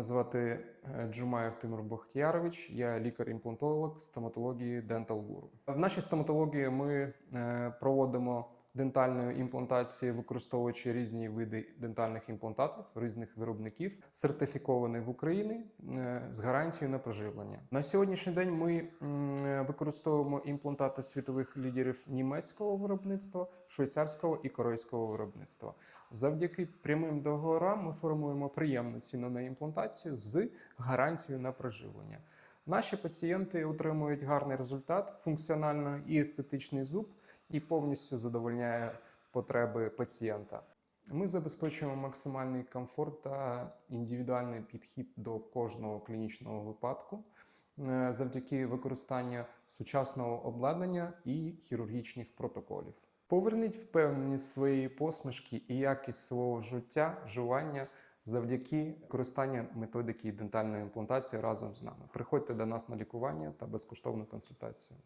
Мене звати е, Джумаєв Тимур Бахтіярович, я лікар-імплантолог стоматології Dental Guru. В нашій стоматології ми е, проводимо дентальну імплантацію, використовуючи різні види дентальних імплантатів різних виробників, сертифіковані в Україні е, з гарантією на проживлення. На сьогоднішній день ми е, використовуємо імплантати світових лідерів німецького виробництва, швейцарського і корейського виробництва. Завдяки прямим договорам ми формуємо приємну ціну на імплантацію з гарантією на проживлення. Наші пацієнти отримують гарний результат, функціональний і естетичний зуб, і повністю задовольняє потреби пацієнта. Ми забезпечуємо максимальний комфорт та індивідуальний підхід до кожного клінічного випадку е, завдяки використанню сучасного обладнання і хірургічних протоколів. Поверніть впевненість своєї посмішки і якість свого життя, жування завдяки користанню методики дентальної імплантації разом з нами. Приходьте до нас на лікування та безкоштовну консультацію.